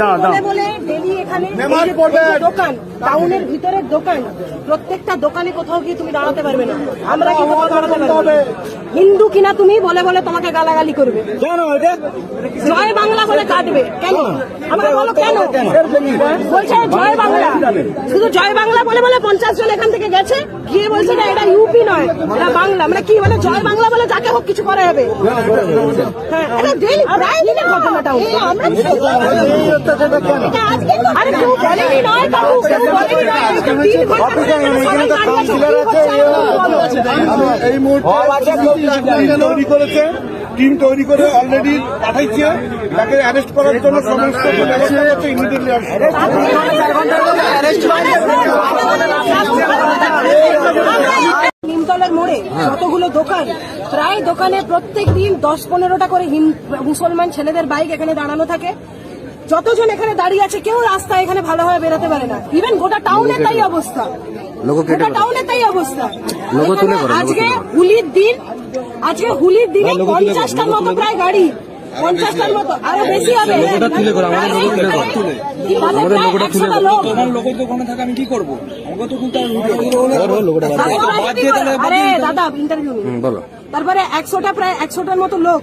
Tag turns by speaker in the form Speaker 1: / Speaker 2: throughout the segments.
Speaker 1: দাঁড়া, দাঁড়া।
Speaker 2: টাউনের ভিতরের দোকান প্রত্যেকটা দোকানে কোথাও গিয়ে তুমি দাঁড়াতে পারবে না। আমরা কি কোথাও দাঁড়াতে পারব হিন্দু কিনা তুমি বলে বলে তোমাকে গালাগালি করবে।
Speaker 3: কেন এটা?
Speaker 2: জয় বাংলা বলে কাটবে। কেন? আমরা বলো কেন? বলছে জয় বাংলা। শুধু জয় বাংলা বলে বলে পঞ্চাশ জন এখান থেকে গেছে গিয়ে বলছে না এটা ইউপি নয় এটা বাংলা। মানে কি বলে? জয় বাংলা বলে যাকে হোক কিছু করা যাবে হ্যাঁ এটা daily প্রায় দিনে ঘটনাটা হচ্ছে।
Speaker 3: এই অত্যাচারটা কেন
Speaker 2: আরে কেউ বলেনি নয় কাকু
Speaker 3: এই করেছে টিম তৈরি করে অলরেডি পাঠাইছে তাকে অ্যারেস্ট করার জন্য সমস্ত
Speaker 2: নিমতলের মোড়ে যতগুলো দোকান, প্রায় দোকানে প্রত্যেক দিন দশ পনেরোটা করে মুসলমান ছেলেদের বাইক এখানে দাঁড়ানো থাকে। যতজন এখানে দাঁড়িয়ে আছে কেউ রাস্তা এখানে ভালোভাবে বেরোতে পারে না। ইভেন গোটা টাউনে তাই অবস্থা। গোটা টাউনে তাই অবস্থা। আজকে হুলির দিন আজকে হুলির দিনে পঞ্চাশটার মতো প্রায় গাড়ি পঞ্চাশটার মতো আরও বেশি হবে। আমাদের লোকটা তুলে লোক
Speaker 4: আমার লোক। তো ওখানে থাকে আমি কি করব? আমাকে তো খুলতে
Speaker 2: আরে দাদা ইন্টারভিউ বলো। তারপরে একশোটা প্রায় একশোটার মতো লোক।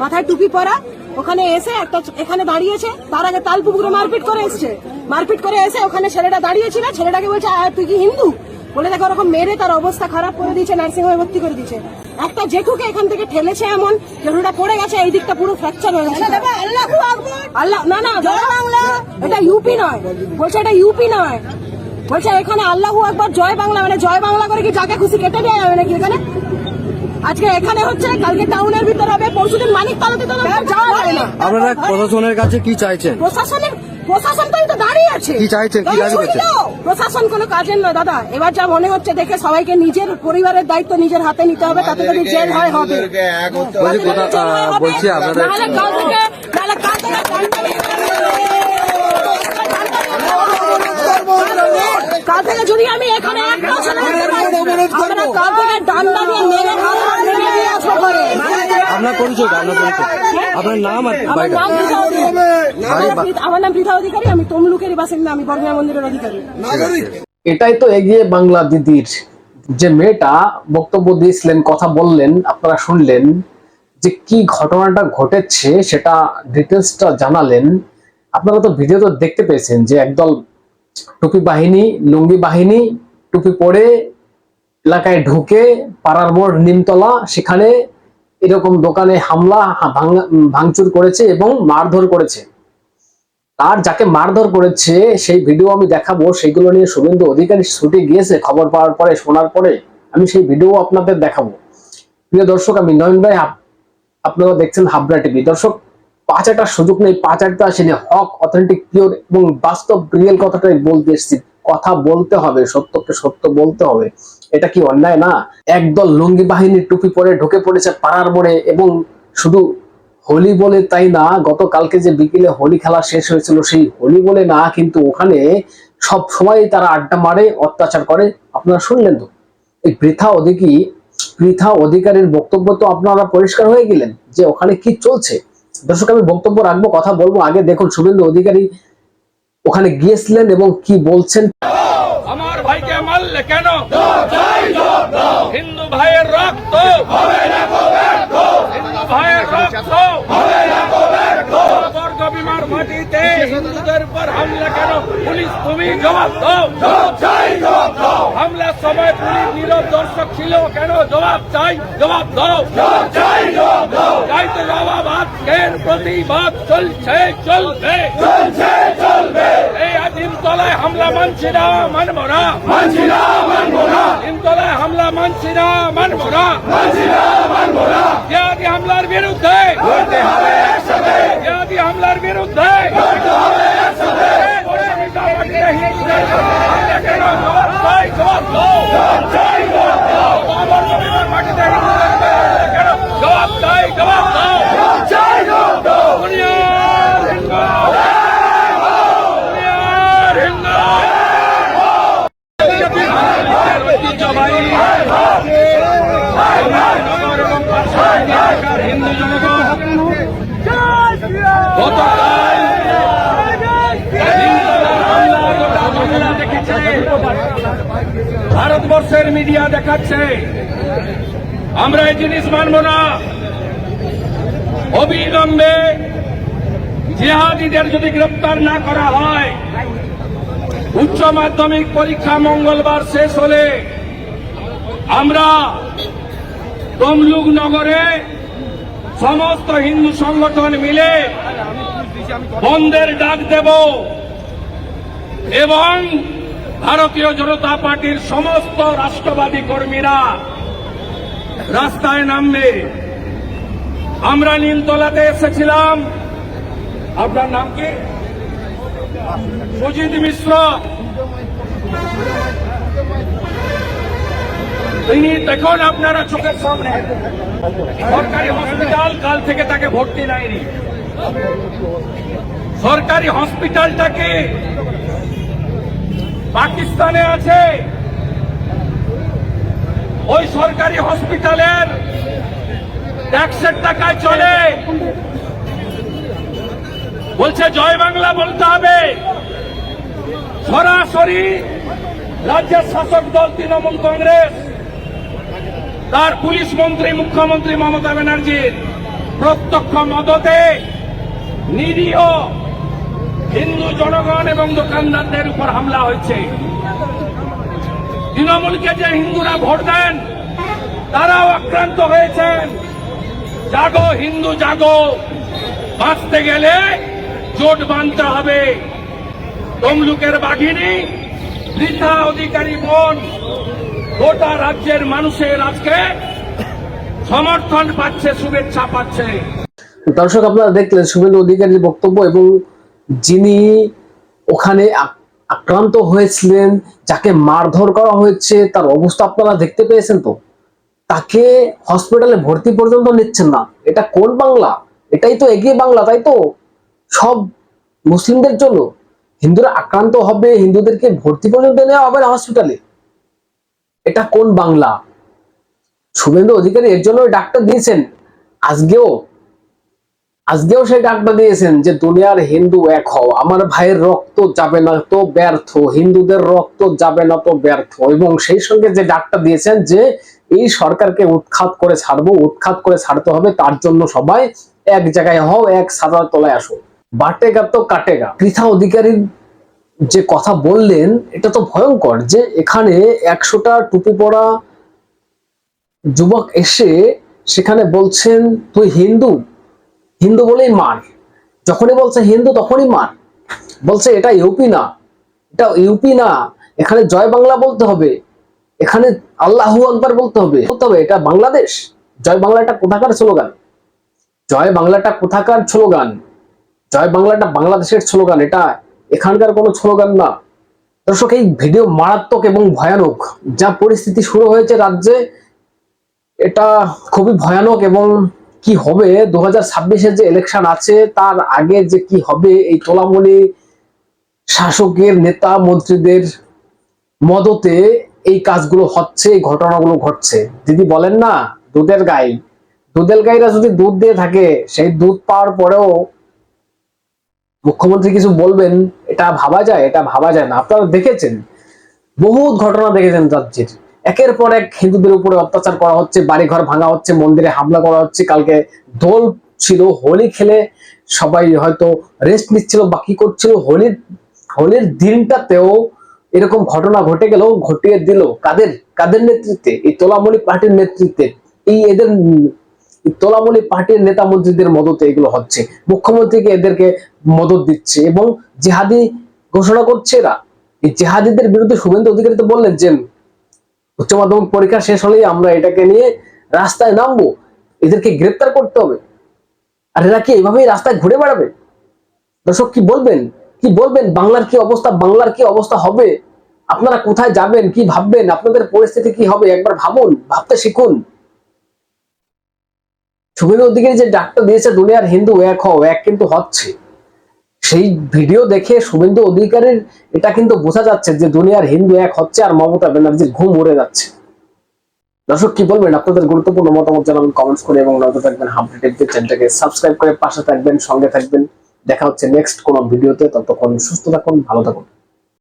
Speaker 2: মাথায় টুপি পরা ওখানে এসে একটা এখানে দাঁড়িয়েছে তার আগে তাল পুকুরে মারপিট করে এসছে। মারপিট করে এসে ওখানে ছেলেটা দাঁড়িয়েছিল ছেলেটাকে বলছে "আয়, তুই কি হিন্দু? বলে দেখো ওরকম মেরে তার অবস্থা খারাপ করে দিয়েছে নার্সিং হোমে ভর্তি করে দিয়েছে। একটা জেঠুকে এখান থেকে ঠেলেছে এমন জেঠুটা পড়ে গেছে এই দিকটা পুরো ফ্র্যাকচার হয়ে গেছে। আল্লাহ না না জয় বাংলা! এটা ইউপি নয়। বলছে এটা ইউপি নয়। বলছে এখানে আল্লাহু একবার জয় বাংলা। মানে জয় বাংলা করে কি যাকে খুশি কেটে দেওয়া যাবে নাকি এখানে? আজকে এখানে হচ্ছে কালকে টাউনের ভিতর হবে পরশুদিন মানিক তালাতে তো যাওয়া যাবে না।
Speaker 1: আপনারা প্রশাসনের কাছে কি চাইছেন?
Speaker 2: প্রশাসনের প্রশাসন তো দাঁড়িয়ে আছে।
Speaker 1: কি চাইছেন? কি দাবি করছেন?
Speaker 2: প্রশাসন কোনো কাজের নয় দাদা। এবার যা মনে হচ্ছে দেখে সবাইকে নিজের পরিবারের দায়িত্ব নিজের হাতে নিতে হবে তাতে যদি জেল হয় হবে।
Speaker 1: বলছি কোথা বলছি আপনাদের
Speaker 2: কাল থেকে নাহলে কাল থেকে কাল থেকে যদি আমি এখানে পাই, আমরা কাল থেকে ডান্ডা দিয়ে মেরে।
Speaker 1: আপনার পরিচয় আপনার পরিচয় আপনার নাম আর
Speaker 2: আমার নাম পৃথা অধিকারী। আমার নাম পৃথা অধিকারী আমি তমলুকের বাসিন্দা আমি বর্গা মন্দিরের অধিকারী।
Speaker 5: এটাই তো এগিয়ে বাংলা দিদির যে মেয়েটা বক্তব্য দিয়েছিলেন কথা বললেন আপনারা শুনলেন যে কি ঘটনাটা ঘটেছে সেটা ডিটেলসটা জানালেন। আপনারা তো ভিডিও তো দেখতে পেয়েছেন যে একদল টুপি বাহিনী লুঙ্গি বাহিনী টুপি পরে এলাকায় ঢুকে পাড়ার মোড় নিমতলা সেখানে এরকম দোকানে হামলা ভাঙচুর করেছে এবং মারধর করেছে। আর যাকে মারধর করেছে, সেই ভিডিও আমি দেখাবো সেগুলো নিয়ে শুভেন্দু অধিকারী ছুটে গিয়েছে খবর পাওয়ার পরে, শোনার পরে আমি সেই ভিডিও আপনাদের দেখাবো। প্রিয় দর্শক, আমি নয়ন ভাই, আপ- আপনারা দেখছেন হাবড়া টিভি। দর্শক পাঁচ একটা সুযোগ নেই পাঁচ একটা আসেনি। হক অথেন্টিক পিওর এবং বাস্তব রিয়েল কথাটাই বলতে এসেছি। কথা বলতে হবে, সত্যকে সত্য বলতে হবে। এটা কি অন্যায় না? একদল লুঙ্গি বাহিনীর টুপি পরে ঢুকে পড়েছে পাড়ার মোড়ে এবং শুধু হোলি বলে তাই না, গতকালকে যে বিকেলে হোলি খেলা শেষ হয়েছিল, সেই হোলি বলে না, কিন্তু ওখানে সব সময় তারা আড্ডা মারে, অত্যাচার করে। আপনারা শুনলেন তো? এই বৃথা অধিকী পৃথা অধিকারীর বক্তব্য তো আপনারা পরিষ্কার হয়ে গেলেন যে ওখানে কি চলছে। দর্শক, আমি বক্তব্য রাখব, কথা বলব। আগে দেখুন, শুভেন্দু অধিকারী ওখানে গিয়েছিলেন এবং কি বলছেন।
Speaker 6: মারলে কেন? হিন্দু ভাইয়ের রক্ত। হিন্দু ভাইয়ের রক্ত। প্রতিবাদ চলছে চলবে। চলছে চলবে এই আদিম তলায় হামলা মানছি না মানব না। মানছি না মানব না। তিনতলায় হামলা মানছি না মানব না। মানছি না মানব না। জিহাদি হামলার বিরুদ্ধে। লড়তে হবে একসাথে। জিহাদি হামলার বিরুদ্ধে। লড়তে হবে একসাথে। হিন্দুদের আমরা কেন ভারতবর্ষের মিডিয়া দেখাচ্ছে, আমরা এই জিনিস মানব না। অবিলম্বে জেহাদিদের যদি গ্রেপ্তার না করা হয়, উচ্চ মাধ্যমিক পরীক্ষা মঙ্গলবার শেষ হলে আমরা তমলুক নগরে সমস্ত হিন্দু সংগঠন মিলে বন্ধের ডাক দেব এবং ভারতীয় জনতা পার্টির সমস্ত রাষ্ট্রবাদী কর্মীরা রাস্তায় নামবে। আমরা নীলতলাতে এসেছিলাম। আপনার নাম কি? সুজিত মিশ্র। তিনি দেখুন আপনারা চোখের সামনে। সরকারি হসপিটাল কাল থেকে তাকে ভর্তি নেয়নি। সরকারি হসপিটালটাকে পাকিস্তানে আছে। ওই সরকারি হসপিটালের ট্যাক্সের টাকায় চলে। বলছে, জয় বাংলা বলতে হবে। সরাসরি রাজ্যের শাসক দল তৃণমূল কংগ্রেস, তার পুলিশ মন্ত্রী, মুখ্যমন্ত্রী মমতা ব্যানার্জির প্রত্যক্ষ মদতে নিরীহ হিন্দু জনগণ এবং দোকানদারদের উপর হামলা হয়েছে। তৃণমূলকে যে হিন্দুরা ভোট দেন, তারাও আক্রান্ত হয়েছেন। জাগো, হিন্দু জাগো। বাঁচতে গেলে জোট বাঁধতে হবে। তমলুকের বাঘিনী বৃদ্ধা অধিকারী বোন, গোটা রাজ্যের মানুষের আজকে সমর্থন পাচ্ছে, শুভেচ্ছা পাচ্ছে।
Speaker 5: দর্শক, আপনারা দেখলেন শুভেন্দু অধিকারীর বক্তব্য এবং যিনি ওখানে আক্রান্ত হয়েছিলেন, যাকে মারধর করা হয়েছে, তার অবস্থা আপনারা দেখতে পেয়েছেন তো? তাকে হসপিটালে ভর্তি পর্যন্ত নিচ্ছেন না। এটা কোন বাংলা? এটাই তো এগিয়ে বাংলা, তাই তো? সব মুসলিমদের জন্য। হিন্দুরা আক্রান্ত হবে, হিন্দুদেরকে ভর্তি পর্যন্ত নেওয়া হবে না হসপিটালে এটা কোন বাংলা? শুভেন্দু অধিকারী এর জন্য ডাক্তার দিয়েছেন। আজকেও আজকেও সেই ডাকটা দিয়েছেন যে, দুনিয়ার হিন্দু এক হও, আমার ভাইয়ের রক্ত যাবে না তো ব্যর্থ, হিন্দুদের রক্ত যাবে না তো ব্যর্থ। এবং সেই সঙ্গে যে ডাকটা দিয়েছেন যে, এই সরকারকে উৎখাত করে ছাড়বো, উৎখাত করে ছাড়তে হবে, তার জন্য সবাই এক জায়গায় হও, এক সাদার তলায় আসো। বাটেগা তো কাটেগা। পৃথা অধিকারীর যে কথা বললেন, এটা তো ভয়ঙ্কর যে, এখানে একশোটা টুপি পরা যুবক এসে সেখানে বলছেন, তুই হিন্দু হিন্দু বলেই মার যখনই বলছে হিন্দু তখনই মার বলছে এটা ইউপি না, এটা ইউপি না, এখানে জয় বাংলা বলতে হবে, এখানে আল্লাহু আকবার বলতে হবে বলতে হবে এটা বাংলাদেশ? জয় বাংলাটা কোথাকার স্লোগান? জয় বাংলাটা কোথাকার স্লোগান? জয় বাংলাটা বাংলাদেশের স্লোগান, এটা এখানকার কোনো স্লোগান না। দর্শক, এই ভিডিও মারাত্মক এবং ভয়ানক। যা পরিস্থিতি শুরু হয়েছে রাজ্যে, এটা খুবই ভয়ানক এবং কি হবে? দু হাজার যে ইলেকশন আছে, তার আগে যে কি হবে? এই তোলামলি শাসকের নেতা মন্ত্রীদের মদতে এই কাজগুলো হচ্ছে, এই ঘটনাগুলো ঘটছে। দিদি বলেন না, দুধের গাই। দুধের গাইরা যদি দুধ দিয়ে থাকে, সেই দুধ পাওয়ার পরেও মুখ্যমন্ত্রী কিছু বলবেন, এটা ভাবা যায়, এটা ভাবা যায় না। আপনারা দেখেছেন? বহুত ঘটনা দেখেছেন রাজ্যের একের পর এক হিন্দুদের উপরে অত্যাচার করা হচ্ছে, বাড়িঘর ভাঙা হচ্ছে, মন্দিরে হামলা করা হচ্ছে, কালকে দোল ছিল, হোলি খেলে সবাই হয়তো রেস্ট নিচ্ছিল বা কি করছিল, হোলির হোলির দিনটাতেও এরকম ঘটনা ঘটে গেল ঘটিয়ে দিল। কাদের কাদের নেতৃত্বে? এই তোলামলি পার্টির নেতৃত্বে। এই এদের তোলামলি পার্টির নেতা মন্ত্রীদের মদতে এগুলো হচ্ছে। মুখ্যমন্ত্রীকে এদেরকে মদত দিচ্ছে এবং জেহাদি ঘোষণা করছে এরা। এই জেহাদিদের বিরুদ্ধে শুভেন্দু অধিকারী তো বললেন যে উচ্চ মাধ্যমিক পরীক্ষা শেষ হলেই আমরা এটাকে নিয়ে রাস্তায় নামবো। এদেরকে গ্রেপ্তার করতে হবে। আর এরা কি এইভাবেই রাস্তায় ঘুরে বেড়াবে? দর্শক, কি বলবেন? কি বলবেন? বাংলার কি অবস্থা? বাংলার কি অবস্থা হবে? আপনারা কোথায় যাবেন? কি ভাববেন? আপনাদের পরিস্থিতি কি হবে? একবার ভাবুন, ভাবতে শিখুন। শুভেন্দু অধিকারী যে ডাক্তার দিয়েছে, দুনিয়ার হিন্দু এক হও, এক কিন্তু হচ্ছে। সেই ভিডিও দেখে শুভেন্দু অধিকারীর এটা কিন্তু বোঝা যাচ্ছে যে দুনিয়ার হিন্দু এক হচ্ছে আর মমতা ব্যানার্জির ঘুম উড়ে যাচ্ছে। দর্শক, কি বলবেন? আপনাদের গুরুত্বপূর্ণ মতামত জানাবেন কমেন্টস করে এবং নজর রাখবেন হামফ্রি টিভি চ্যানেলটাকে সাবস্ক্রাইব করে পাশে থাকবেন, সঙ্গে থাকবেন। দেখা হচ্ছে নেক্সট কোনো ভিডিওতে। ততক্ষণ সুস্থ থাকুন, ভালো থাকুন।